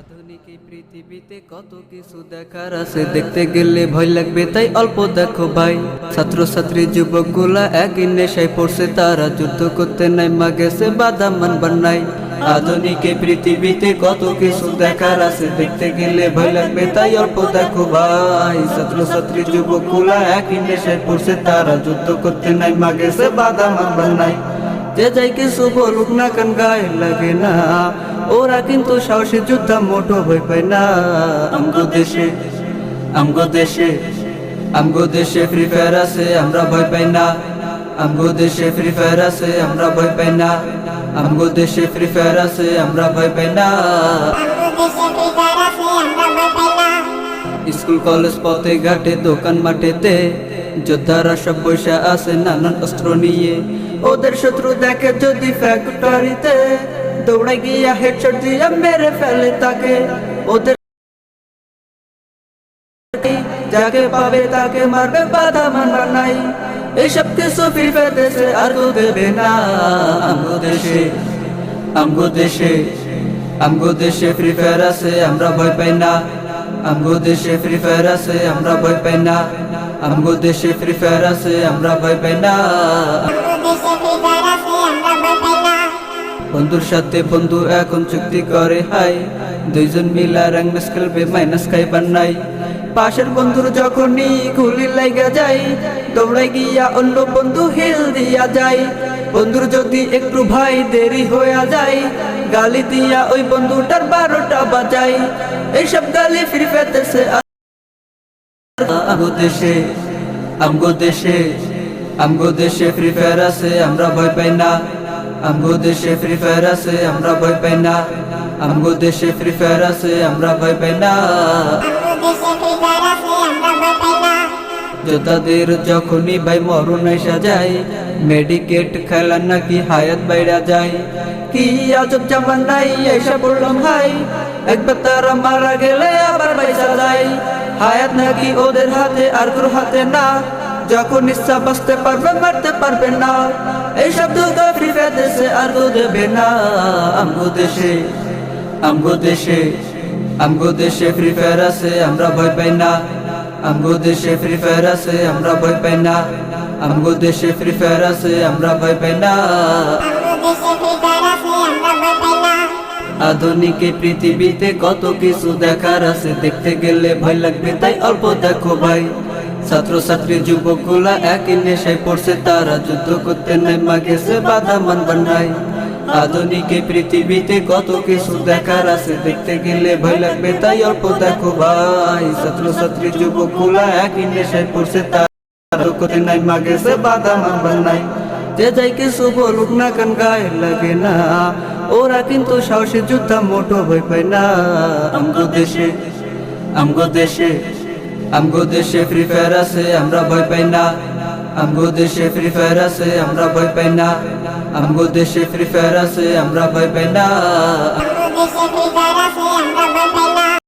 আধুনিক এই পৃথিবীতে কত কিছু দেখার আছে? দেখতে গেলে ভয় লাগবে, তাই অল্প দেখো ভাই। ছাত্র ছাত্রী যুবকগুলা একই নেশায় পড়ছে, তারা যুদ্ধ করতে নাই, মা গেছে বাধা মানবার নাই। আধুনিক এই পৃথিবীতে কত কিছু দেখার আছে? দেখতে গেলে ভয় লাগবে, তাই অল্প দেখো ভাই। ছাত্র ছাত্রী যুবকগুলা একই নেশায় পড়ছে, তারা যুদ্ধ করতে নাই, মা গেছে বাধা মানবার নাই। যে যাই কিছু বলুক না কান, গায়ে লাগে না। ওরা কিন্তু সাহসী যুদ্ধ মোটো ভয় পায় না। আমগো দেশে আমগো দেশে আমগো দেশে ফ্রি ফায়ার আছে, আমরা ভয় পাই না। আমগো দেশে ফ্রি ফায়ার আছে, আমরা ভয় পাই না। আমগো দেশে ফ্রি ফায়ার আছে, আমরা ভয় পাই না। স্কুল, কলেজ, পথে, ঘাটে, দোকান, মাঠেতে যোদ্ধারা সব বৈশা আছে, নানান অস্ত্র নিয়ে। ওদের শত্রু দেখে যদি ফ্যাক্টরিতে দৌড়ে গিয়া হেডশট দিয়া মেরে ফেলে তাকে। ওদের যাকে পাবে তাকে মারবে বাধা মানবা নাই। এইসব কিছু ফিরবে দেশে আর তো দেবে না। আমগো দেশে আমগো দেশে আমগো দেশে ফ্রি ফায়ার আছে, আমরা ভয় পাই না। আমগো দেশে ফ্রি ফায়ার আছে, আমরা ভয় পাই না। আমগো দেশে ফ্রি ফায়ার আছে, আমরা ভয় পাই না। বন্ধুর সাথে বন্ধু এখন চুক্তি করে, হাই। দুইজন মিলা রং খেলবে, মাইনাস খাইবার নাই। পাশের বন্ধুর যখনই গুলি লাগা যায়, দৌড়াই গিয়া অন্য বন্ধু হিল দিয়া যায়। বন্ধুর যদি একটু ভাই দেরি হইয়া যায়, গালি দিয়া ওই বন্ধুটার বারোটা বাজাই এইসব গালি ফিরে পেতেছে আমগো দেশে আমগো দেশে আমগো দেশে ফ্রি ফায়ার আছে, আমরা ভয় পাই না। আমগো দেশে ফ্রি ফায়ার আছে আমরা ভয় পাই না। আমগো দেশে ফ্রি ফায়ার আছে আমরা ভয় পাই না। যোদ্ধাদের যখনই ভাই মরণ এসা যায় মেডিকেট খেলা নাকি হায়াত বাইরা যায়। কি আজব জামান নাই এসে বললাম ভাই একবার তারা মারা গেলে আবার পয়সা যায়। হায়াত নাকি ওদের হাতে আর কারও হাতে না। যখন ইচ্ছা বাঁচতে পারবে মারতে পারবে না। এইসব দুঃখ ফ্রি দেশে আর কেউ দেবে না আমগো দেশে আমগো দেশে আমগো দেশে ফ্রি ফায়ার আছে আমরা ভয় পাই না। আমগো দেশে ফ্রি ফায়ার আছে আমরা ভয় পাই না। আমগো দেশে ফ্রি ফায়ার আছে আমরা ভয় পাই না। আধুনিক এই পৃথিবীতে কত কিছু দেখার আছে দেখতে গেলে ভয় লাগবে তাই অল্প দেখো ভাই। ছাত্র ছাত্রী যুবকগুলা একই নেশায় পড়ছে, তারা যুদ্ধ করতে নাই মা গেছে বাধা মানবার নাই। আধুনিক পৃথিবীতে কত কিছু দেখার আছে, দেখতে গেলে ভয় লাগবে, তাই অল্প দেখো ভাই। ছাত্র ছাত্রী যুবকগুলা একই নেশায় পড়ছে, তারা করতে নাই মা গেছে বাধা মানবার নাই। যে যাই কিছু বলুক না কান, গায়ে লাগে না। ওরা কিন্তু সাহসী, যুদ্ধ মোটো ভয় পায় না। আমগো দেশে আমগো দেশে আমগো দেশে ফ্রি ফায়ার আছে, আমরা ভয় পাই না। আমগো দেশে ফ্রি ফায়ার আছে, আমরা ভয় পাই না। আমগো দেশে ফ্রি ফায়ার আছে, আমরা ভয় পাই না।